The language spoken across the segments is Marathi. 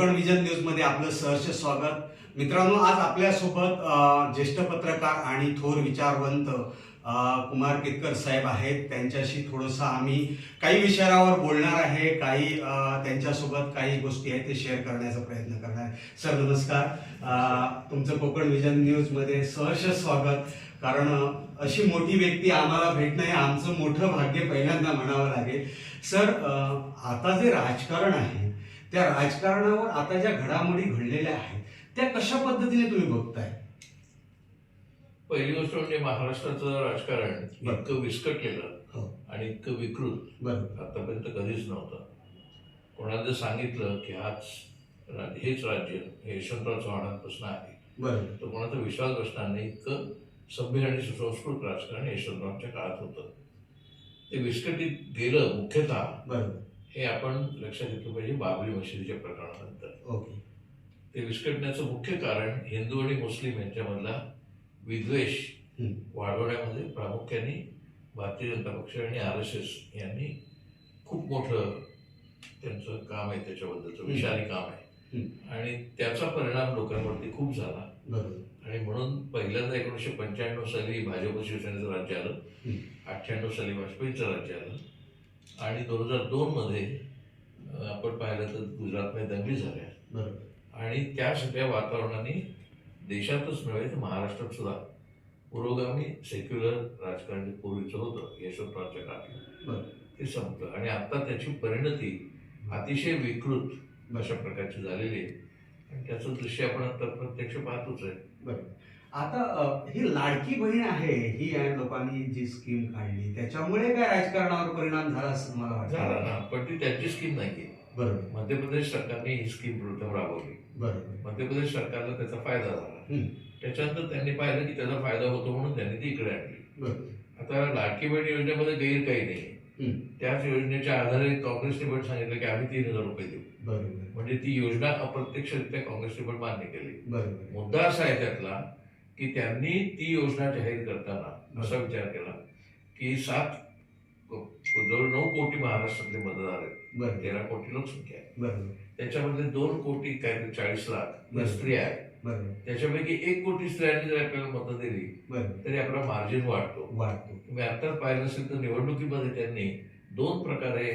कोकण विजन न्यूजमध्ये आपलं सहर्ष स्वागत. मित्रांनो आज आपल्यासोबत ज्येष्ठ पत्रकार आणि थोर विचारवंत कुमार केतकर साहेब आहेत. त्यांच्याशी थोडंसं आम्ही काही विषयावर बोलणार आहे काही त्यांच्यासोबत काही गोष्टी आहेत ते शेअर करण्याचा प्रयत्न करणार आहे. सर नमस्कार. तुमचं कोकण विजन न्यूजमध्ये सहर्ष स्वागत. कारण अशी मोठी व्यक्ती आम्हाला भेटणं हे आमचं मोठं भाग्य पहिल्यांदा म्हणावं लागेल. सर आता जे राजकारण आहे त्या राजकारणावर आता ज्या घडामोडी घडलेल्या आहेत त्या कशा पद्धतीने तुम्ही बघताय? पहिली गोष्ट म्हणजे महाराष्ट्राचं राजकारण. इतकं विस्कटलेलं हो. आणि इतकं विकृत. आतापर्यंत कधीच नव्हतं. कोणाला जर सांगितलं की हाच हेच राज्य हे यशवंतराव चव्हाणांपासून आहे. तर कोणाचा विश्वास बसणार नाही. इतकं सभ्य आणि सुसंस्कृत राजकारण यशवंतरावांच्या काळात होतं. ते विस्कटीत गेलं मुख्यतः. हे आपण लक्षात घेतलं पाहिजे बाबरी मशिदीच्या प्रकरणानंतर. ओके. ते विस्कटण्याचं मुख्य कारण हिंदू आणि मुस्लिम यांच्यामधला विद्वेष. वाढवण्यामध्ये प्रामुख्याने भारतीय जनता पक्ष आणि आर एस एस यांनी खूप मोठं त्यांचं काम आहे त्याच्याबद्दलचं. विषारी काम आहे. आणि त्याचा परिणाम लोकांवरती खूप झाला. आणि म्हणून पहिल्यांदा एकोणीसशे पंच्याण्णव साली भाजप शिवसेनेचं राज्य आलं. अठ्ठ्याण्णव साली वाजपेयीचं राज्य आलं. आणि दोन हजार दोन मध्ये आपण पाहिलं तर गुजरातमध्ये दंगली झाल्या. बरोबर. आणि त्या सगळ्या वातावरणाने देशातच नव्हे तर महाराष्ट्रात सुद्धा पुरोगामी सेक्युलर राजकारण पूर्वीचं होतं यशवंतरावच्या काळात. ते संपलं. आणि आता त्याची परिणती अतिशय विकृत अशा प्रकारची झालेली आहे. आणि त्याचं दृश्य आपण आता प्रत्यक्ष पाहतोच आहे. आता ही लाडकी बहीण आहे ही या लोकांनी जी स्कीम काढली त्याच्यामुळे काय राजकारणावर परिणाम झाला असं मला झाला वाटतं ना पण ती त्यांची स्कीम नाही बरोबर. मध्य प्रदेश सरकारने ही स्कीम राबवली. बरोबर. मध्य प्रदेश सरकारला त्याचा फायदा झाला. हम्म. त्याच्यानंतर त्यांनी पाहिलं की त्याचा फायदा होतो म्हणून त्यांनी ती इकडे आणली. बरोबर. आता लाडकी बहीण योजनेमध्ये गैर काही नाही हम्म. त्याच योजनेच्या आधारे काँग्रेसने पण सांगितलं की आम्ही तीन हजार रुपये देऊ. बरोबर. म्हणजे ती योजना अप्रत्यक्षरित्या काँग्रेसने पण मान्य केली. बरोबर. मुद्दा असा आहे त्यातला की त्यांनी ती योजना जाहीर करताना असा विचार केला की सात जवळ नऊ कोटी महाराष्ट्रातले मतदार आहेत. तेरा कोटी लोकसंख्या आहे. बरोबर त्याच्यामधले दोन कोटी काय चाळीस लाख स्त्रिया आहेत त्याच्यापैकी एक कोटी स्त्रियांनी जर आपल्याला मतं दिली तरी आपला मार्जिन वाढतो. वाढतो. तुम्ही आताच पाहिलं असेल तर निवडणुकीमध्ये त्यांनी दोन प्रकारे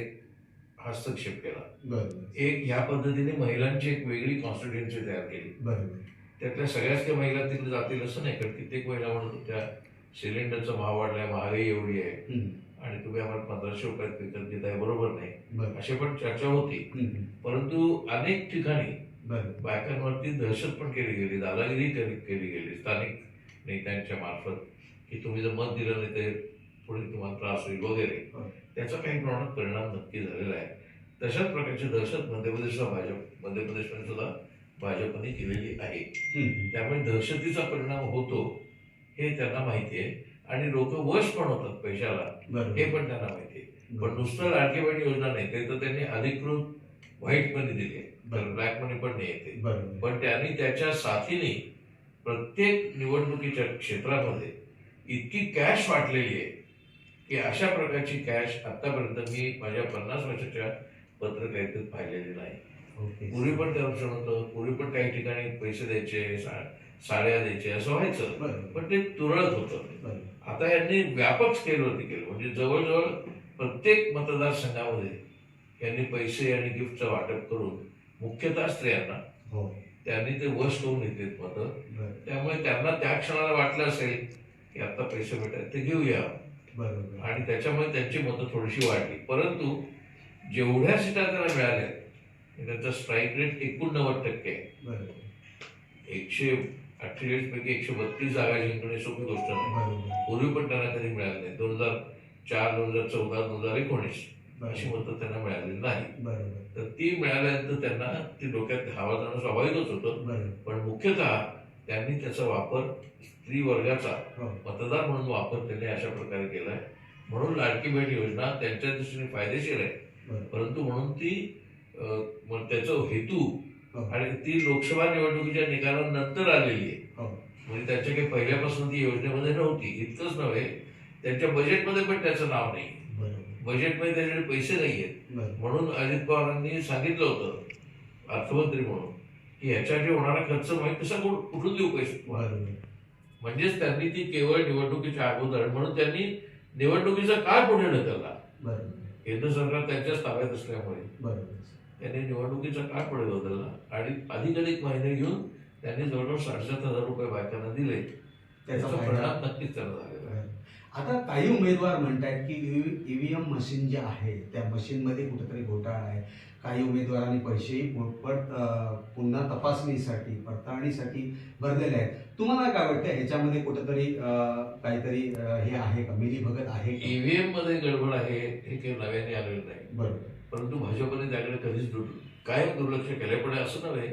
हस्तक्षेप केला. एक ह्या पद्धतीने महिलांची एक वेगळी कॉन्स्टिट्युन्सी तयार केली. त्यातल्या सगळ्याच त्या महिला तिथे जातील असं नाही कारण कित्येक महिला म्हणत होत्या सिलेंडरचा भाव वाढलाय महागाई एवढी आहे. आणि तुम्ही आम्हाला पंधराशे रुपयात विकत घेताय बरोबर नाही. अशी पण चर्चा होती. परंतु अनेक ठिकाणी बायकांवरती दहशत पण केली गेली दादागिरी केली केली गेली. स्थानिक नेत्यांच्या मार्फत की तुम्ही जर मत दिलं नाही ते पुढे तुम्हाला त्रास होईल वगैरे. त्याचा काही प्रमाणात परिणाम नक्की झालेला आहे. तशाच प्रकारची दहशत मध्य प्रदेशला भाजप मध्य प्रदेशमध्ये सुद्धा भाजपने केलेली आहे. त्यामुळे दहशतीचा परिणाम होतो हे त्यांना माहिती आहे. आणि लोक वश पण होतात पैशाला हे पण त्यांना माहिती आहे. पण नुसतं लाडकी बहीण योजना नाही ते तर त्यांनी अधिकृत व्हाईट मनी दिली आहे. ब्लॅक मनी पण नाही येते. पण त्यांनी त्याच्या साथीने प्रत्येक निवडणुकीच्या क्षेत्रामध्ये इतकी कॅश वाटलेली आहे की अशा प्रकारची कॅश आतापर्यंत मी माझ्या पन्नास वर्षाच्या पत्रकारितेत पाहिलेली नाही. पूर्वी पण करप्शन होतं पूर्वी पण काही ठिकाणी पैसे द्यायचे साड्या द्यायचे असं व्हायचं. पण ते तुरळक होतं. आता यांनी व्यापक स्केलवरती केलं. म्हणजे जवळजवळ प्रत्येक मतदारसंघामध्ये यांनी पैसे आणि गिफ्टचं वाटप करून मुख्यतः स्त्रियांना हो. त्यांनी ते वश करून घेतलेत मतं. त्यामुळे त्यांना त्या क्षणाला वाटलं असेल की आता पैसे भेटतात ते घेऊया. आणि त्याच्यामुळे त्यांची मतं थोडीशी वाढली. परंतु जेवढ्या सीटा त्यांना मिळाल्या त्यांचा स्ट्राईक रेट एकोणनव्वद टक्के आहे. एकशे अठ्ठेचाळीस पैकी एकशे बत्तीस जागा जिंकणे सोपी गोष्ट नाही. पूर्वी पण त्यांना कधी मिळाली नाही. दोन हजार चार दोन हजार चौदा दोन हजार एकोणीस अशी मतं त्यांना मिळालेली नाही. तर ती मिळाल्यानंतर त्यांना ती डोक्यात हवा जाणं स्वाभाविकच होतं. पण मुख्यतः त्यांनी त्याचा वापर स्त्री वर्गाचा हो. मतदार म्हणून वापर त्यांनी अशा प्रकारे केलाय. म्हणून लाडकी बहीण योजना त्यांच्या दृष्टीने फायदेशीर आहे. परंतु म्हणून ती मग त्याचं हेतू हो. आणि ती लोकसभा निवडणुकीच्या निकालानंतर आलेली आहे. हो. म्हणजे त्याच्या काही पहिल्यापासून ती योजनेमध्ये नव्हती. इतकंच नव्हे. त्यांच्या बजेटमध्ये पण त्याचं नाव नाही. बजेटमध्ये त्याच्याकडे पैसे नाही आहेत. म्हणून अजित पवारांनी सांगितलं होतं अर्थमंत्री म्हणून की ह्याच्यासाठी होणारा खर्च माहीत कसा कुठून देऊ पैसे म्हणजेच त्यांनी ती केवळ निवडणुकीच्या अगोदर म्हणून त्यांनी निवडणुकीचा काळ पुढे ढकलला. केंद्र सरकार त्यांच्याच ताब्यात असल्यामुळे. बरोबर. त्यांनी निवडणुकीचा काळ पुढे बदलला आणि अधिक अधिक महिने घेऊन त्यांनी जवळजवळ साडेसात हजार रुपये बायकांना दिले. त्याचा परिणाम नक्कीच त्यांना झालेला आहे. आता काही उमेदवार म्हणतात की ईव्हीएम मशीन जे आहे त्या मशीनमध्ये कुठेतरी घोटाळा आहे. काही उमेदवारांनी पैसेही मोठपट अं, पुन्हा तपासणीसाठी पडताळणीसाठी भरलेले आहेत. तुम्हाला काय वाटतं? ह्याच्यामध्ये कुठेतरी काहीतरी हे आहे का? मिली भगत आहे? ईव्हीएममध्ये गडबड आहे हे काही नव्याने आलेलं नाही. बरोबर परंतु भाजपने त्याकडे कधीच दुर कायम दुर्लक्ष केले पण असं नव्हे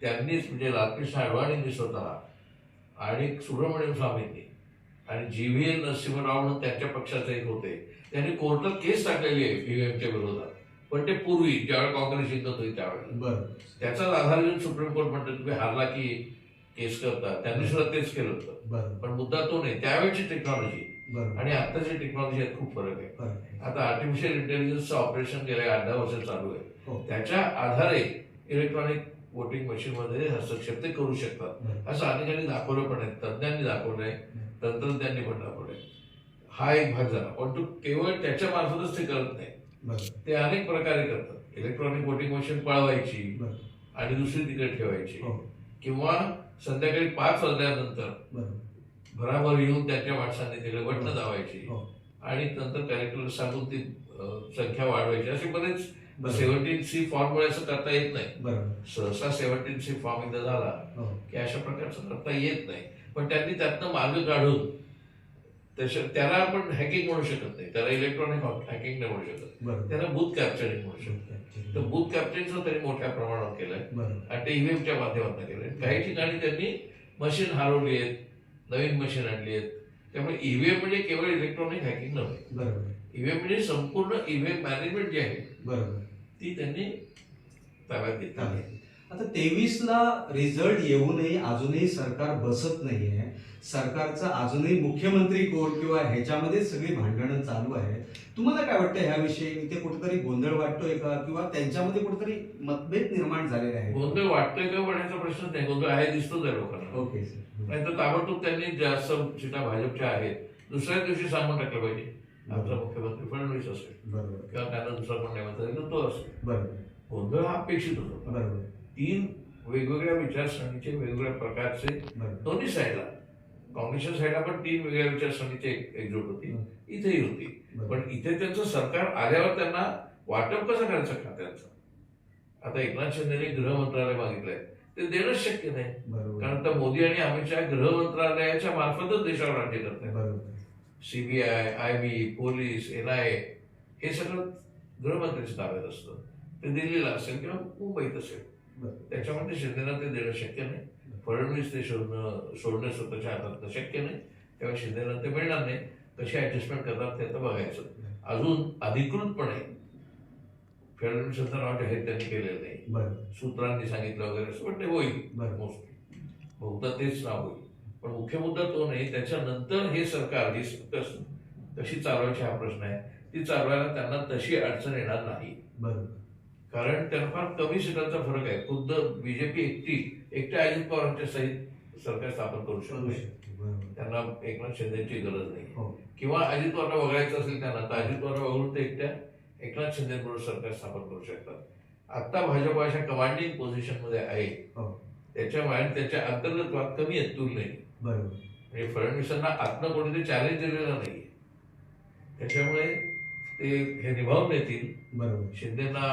त्यांनीच म्हणजे लालकृष्ण अडवाणींनी स्वतः आणि सुब्रमण्यम स्वामींनी आणि जी व्ही एल नरसिंहराव म्हणून त्यांच्या पक्षाचे एक होते त्यांनी कोर्टात केस टाकलेली आहे ईव्हीएमच्या विरोधात. पण ते पूर्वी ज्यावेळेला काँग्रेस जिंकत होती त्यावेळेला बरोबर त्याचाच आधार घेऊन सुप्रीम कोर्ट म्हणतं तुम्ही हारला की केस करता. त्यांनी सुद्धा तेच केलं होतं. पण मुद्दा तो नाही. त्यावेळची टेक्नॉलॉजी आणि आत्ताची टेक्नॉलॉजी यात खूप फरक आहे. आहे. आता आर्टिफिशियल इंटेलिजन्सचं ऑपरेशन गेल्या आठ दहा वर्ष चालू हो. आहे त्याच्या आधारे इलेक्ट्रॉनिक वोटिंग मशीन मध्ये हस्तक्षेप ते करू शकतात. असं अनेकांनी दाखवलं पण आहे तज्ज्ञांनी दाखवलंय तंत्रज्ञांनी पण दाखवलंय हा एक भाग झाला. पण तो केवळ त्याच्या मार्फतच ते करत नाही. ते अनेक प्रकारे करतात. इलेक्ट्रॉनिक वोटिंग मशीन पळवायची आणि दुसरी तिकडे ठेवायची. हो. किंवा संध्याकाळी पाच वाजल्यानंतर भराभर येऊन त्यांच्या माणसांनी तिकडे बटणं दाबायची हो. आणि नंतर कॅरेक्टर सांगून ती संख्या वाढवायची. असे बरेच सेव्हन्टीन सी फॉर्ममुळे असं करता येत नाही. सहसा सेव्हन्टीन सी फॉर्म एकदा झाला हो. की अशा प्रकारचं करता येत नाही. पण त्यांनी त्यातनं मार्ग काढून त्याला आपण हॅकिंग म्हणू शकत नाही. त्याला इलेक्ट्रॉनिक हॅकिंग नाही म्हणू शकत. त्याला बूथ कॅप्चरिंग म्हणू शकतो तर बूथ कॅप्चरिंगचं त्यांनी मोठ्या प्रमाणावर केलंय. आणि ते ईव्हीएमच्या माध्यमातून केलंय. काही ठिकाणी त्यांनी मशीन हरवली आहेत. नवीन मशीन आणली आहेत. त्यामुळे ईव्हीएम म्हणजे केवळ इलेक्ट्रॉनिक हॅकिंग नव्हे. बरोबर. ईव्हीएम म्हणजे संपूर्ण ईव्हीएम मॅनेजमेंट जी आहे बरोबर. ती त्यांनी ताब्यात घेतली आहे. आता तेवीस ला रिझल्ट येऊनही अजूनही सरकार बसत नाहीये. सरकारचा अजूनही मुख्यमंत्री कोण किंवा ह्याच्यामध्ये सगळी भांडणं चालू आहे तुम्हाला काय वाटतं ह्याविषयी? इथे कुठेतरी गोंधळ वाटतोय का? किंवा त्यांच्यामध्ये कुठेतरी मतभेद निर्माण झालेले आहेत? गोंधळ वाटतोय का पडण्याचा प्रश्नच नाही. गोंधळ आहे दिसतोच आहे लोकांना. Okay sir. नाही तर ताबडतोब त्यांनी जास्त सीटा भाजपच्या आहेत दुसऱ्या दिवशी सांगून टाकलं पाहिजे. आमचा मुख्यमंत्री फडणवीस असेल. बरोबर. किंवा त्यांना दुसरा कोण नाही म्हणता तो असेल. बरोबर. गोंधळ हा अपेक्षित होता. बरोबर. तीन वेगवेगळ्या विचारसरणीचे वेगवेगळ्या प्रकारचे दोन्ही साईडला. काँग्रेसच्या साईडला पण तीन वेगळ्या विचारसरणीची एक- एकजूट होती. इथेही होती. पण इथे त्यांचं सरकार आल्यावर त्यांना वाटप कसं करायचं खात्यांचं? आता एकनाथ शिंदेने गृह मंत्रालय मागितलंय. ते देणंच शक्य नाही. कारण आता मोदी आणि अमित शहा गृह मंत्रालयाच्या मार्फतच देशावर राज्य करतात बरोबर. CBI I B police N I हे सगळं गृहमंत्र्यांच्या ताब्यात असतं. ते दिल्लीला असेल किंवा मुंबईत असेल. त्याच्यामध्ये शिंदेना ते देणं शक्य नाही. फडणवीस ते शोधणं सोडणं स्वतःच्या हातात शक्य नाही. तेव्हा शिंदेना ते मिळणार नाही. कशी ऍडजस्टमेंट करतात ते आता बघायचं. अजून अधिकृतपणे फडणवीसांचं नाव जाहीर त्यांनी केलेलं नाही. सूत्रांनी सांगितलं वगैरे असं पण ते होईल. मोस्टली. बहुधा तेच नाव होईल. पण मुख्य मुद्दा तो नाही. त्याच्यानंतर हे सरकार ही कशी चालवायची हा प्रश्न आहे. ती चालवायला त्यांना तशी अडचण येणार नाही. बरोबर कारण त्यांना फार कमी सीटांचा फरक आहे. खुद्द बीजेपी एकटी एकट्या अजित पवारांच्या सहित सरकार स्थापन करू शकते बरोबर. त्यांना एकनाथ शिंदेची गरज नाही. हो. किंवा अजित पवारला वगळायचं असेल त्यांना तर अजित पवारला वगळून ते एकट्या एकनाथ शिंदेबरोबर सरकार स्थापन करू शकतात. आता भाजप अशा कमांडिंग पोझिशनमध्ये आहे. हो. त्याच्यामुळे आणि त्याच्या अंतर्गत वाद कमी आहेत तुलनेने बरोबर. म्हणजे फडणवीसांना आत्म कोणीतरी चॅलेंज दिलेलं नाही त्याच्यामुळे ते हे निभावून येतील शिंदेना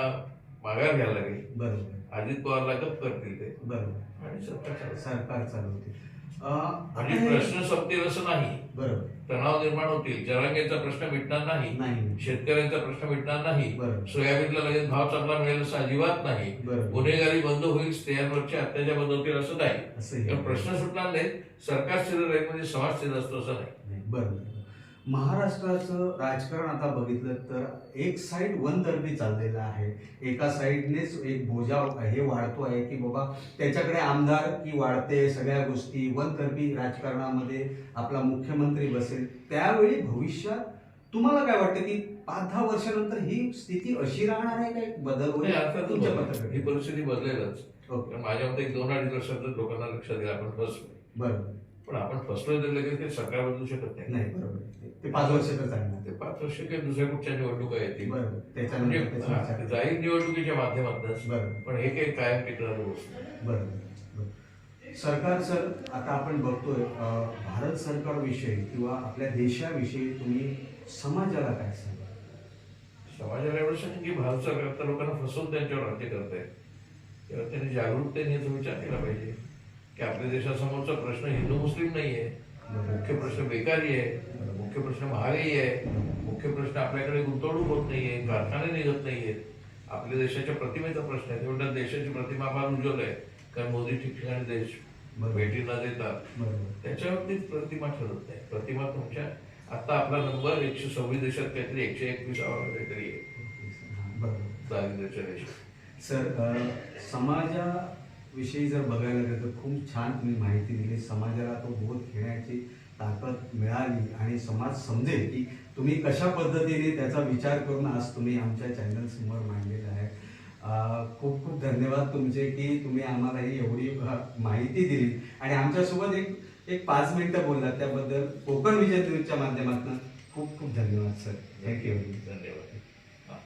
माघार घ्यायला लागेल. बरोबर. अजित पवारला गप करतील ते. बरोबर. आणि चालेल. सरकार चालवते अं, आणि आता हे- प्रश्न संपतील असं नाही. बरोबर. तणाव निर्माण होतील. जरांगेचा प्रश्न मिटणार नाही. नाही. शेतकऱ्यांचा प्रश्न मिटणार नाही. बरोबर. सोयाबीनला लगेच भाव चांगला मिळेल असं अजिबात नाही. बरोबर. गुन्हेगारी बंद होईल स्त्रियांवरचे अत्याचार बंद होतील असं नाही. असं किंवा प्रश्न सुटणार नाही सरकार स्थिर राहील म्हणजे समाज स्थिर असतो असं नाही बरोबर. महाराष्ट्राचं राजकारण आता बघितलं तर एक साईड वनतर्फी चाललेलं आहे. एका साईडनेच एक बोजा हे वाढतो आहे की बाबा त्याच्याकडे आमदार की वाढते सगळ्या गोष्टी वनतर्फी राजकारणामध्ये आपला मुख्यमंत्री बसेल. त्यावेळी भविष्यात तुम्हाला काय वाटतं की पाच दहा वर्षानंतर ही स्थिती अशी राहणार आहे काय बदल होईल. पत्रकात. ही परिस्थिती बदलेलच. माझ्या मते दोन अडीच वर्षातच लोकांना लक्षात येईल आपण फसलो बरोबर पण आपण फसलोय तर लगेच ते सरकार बदलू शकत नाही. नाही बरोबर ते पाच वर्ष तर चालणार. ते पाच वर्ष काही दुसऱ्या कुठच्या निवडणुका येतील? बरोबर. म्हणजे त्याच्यानंतर त्याचा हा, विचार. जाहीर निवडणुकीच्या माध्यमातूनच. बरोबर. पण हे काही कायम टिकणारं गोष्ट नाही. बरोबर. सरकार सर आता आपण बघतोय अं, भारत सरकारविषयी किंवा आपल्या देशाविषयी तुम्ही समाजाला काय सांगा? समाजाला एवढं सांगेन की भारत सरकार तर लोकांना फसवून त्यांच्यावर राज्य करत आहे तेव्हा त्यांनी जागरूकतेने याचा विचार केला पाहिजे. की आपल्या देशासमोरचा प्रश्न हिंदू मुस्लिम नाही आहे मुख्य प्रश्न बेकारी आहे मुख्य प्रश्न महागाई आहे मुख्य प्रश्न आपल्याकडे गुंतवणूक होत नाहीये कारखाने निघत नाहीयेत. आपल्या देशाच्या प्रतिमेचा प्रश्न आहे. तेवढ्या देशाची प्रतिमा फार उज्ज्वल आहे. कारण मोदी ठिकठिकाणी देश बरोबर. भेटी न देतात. बरोबर. त्याच्यावरतीच प्रतिमा ठरत नाही. प्रतिमा तुमच्या आता आपला नंबर एकशे सव्वीस देशात काहीतरी एकशे एकविसावा काहीतरी आहे. दारिद्र्याच्या देशात सर अ, विषयी जर बघायला गेलं तर खूप छान तुम्ही माहिती दिली. समाजाला तो बोध घेण्याची ताकद मिळाली आणि समाज समजेल की तुम्ही कशा पद्धतीने त्याचा विचार करून आज तुम्ही आमच्या चॅनलसमोर मांडलेला आहे. खूप खूप धन्यवाद तुमचे की तुम्ही आम्हाला ही एवढी माहिती दिली. आणि आमच्यासोबत एक एक पाच मिनिटं बोललात त्याबद्दल कोकण विजय न्यूजच्या माध्यमातून खूप खूप धन्यवाद सर. थँक्यू धन्यवाद.